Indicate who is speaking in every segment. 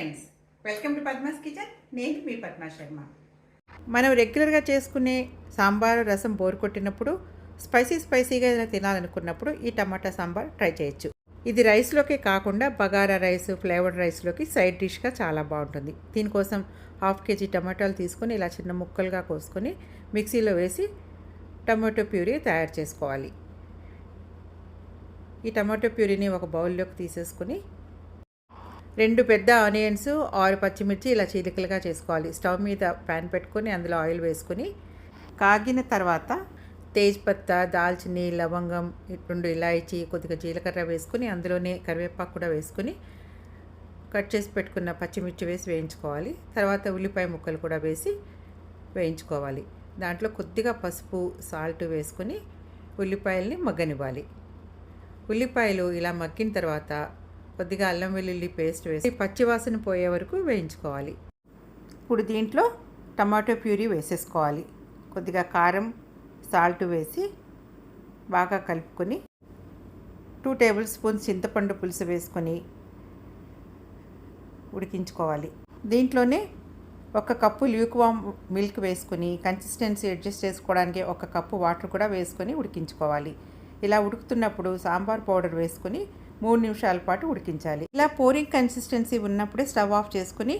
Speaker 1: Friends. Welcome to Padma's kitchen. నేను మీ పద్మా శర్మ.
Speaker 2: మనం రెగ్యులర్గా చేసుకునే సాంబార్ రసం బోర్ కొట్టినప్పుడు స్పైసీ స్పైసీగా ఏదైనా తినాలనుకున్నప్పుడు ఈ టమాటా సాంబార్ ట్రై చేయొచ్చు. ఇది రైస్లోకే కాకుండా బగారా రైస్ ఫ్లేవర్డ్ రైస్లోకి సైడ్ డిష్గా చాలా బాగుంటుంది. దీనికోసం హాఫ్ కేజీ టమాటాలు తీసుకొని ఇలా చిన్న ముక్కలుగా కోసుకొని మిక్సీలో వేసి టమాటో ప్యూరీ తయారు చేసుకోవాలి. ఈ టమాటో ప్యూరీని ఒక బౌల్లోకి తీసేసుకుని రెండు పెద్ద ఆనియన్స్ ఆరు పచ్చిమిర్చి ఇలా చీలికలుగా చేసుకోవాలి. స్టవ్ మీద ప్యాన్ పెట్టుకొని అందులో ఆయిల్ వేసుకొని కాగిన తర్వాత తేజ్పత్తా దాల్చిని లవంగం రెండు ఇలాయచి కొద్దిగా జీలకర్ర వేసుకొని అందులోనే కరివేపాకు కూడా వేసుకొని కట్ చేసి పెట్టుకున్న పచ్చిమిర్చి వేసి వేయించుకోవాలి. తర్వాత ఉల్లిపాయ ముక్కలు కూడా వేసి వేయించుకోవాలి. దాంట్లో కొద్దిగా పసుపు సాల్ట్ వేసుకొని ఉల్లిపాయల్ని మగ్గనివ్వాలి. ఉల్లిపాయలు ఇలా మగ్గిన తర్వాత కొద్దిగా అల్లం వెల్లుల్లి పేస్ట్ వేసి పచ్చివాసన పోయే వరకు వేయించుకోవాలి. ఇప్పుడు దీంట్లో టమాటో ప్యూరీ వేసేసుకోవాలి. కొద్దిగా కారం సాల్ట్ వేసి బాగా కలుపుకొని టూ టేబుల్ స్పూన్స్ చింతపండు పులుసు వేసుకొని ఉడికించుకోవాలి. దీంట్లోనే ఒక కప్పు ల్యూక్వామ్ మిల్క్ వేసుకొని కన్సిస్టెన్సీ అడ్జస్ట్ చేసుకోవడానికి ఒక కప్పు వాటర్ కూడా వేసుకొని ఉడికించుకోవాలి. ఇలా ఉడుకుతున్నప్పుడు సాంబార్ పౌడర్ వేసుకొని మూడు నిమిషాల పాటు ఉడికించాలి. ఇలా పోరింగ్ కన్సిస్టెన్సీ ఉన్నప్పుడే స్టవ్ ఆఫ్ చేసుకుని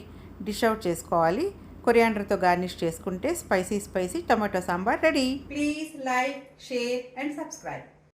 Speaker 2: డిష్ అవుట్ చేసుకోవాలి. కొరియాండర్తో గార్నిష్ చేసుకుంటే spicy spicy tomato sambar ready.
Speaker 1: Please like share and subscribe.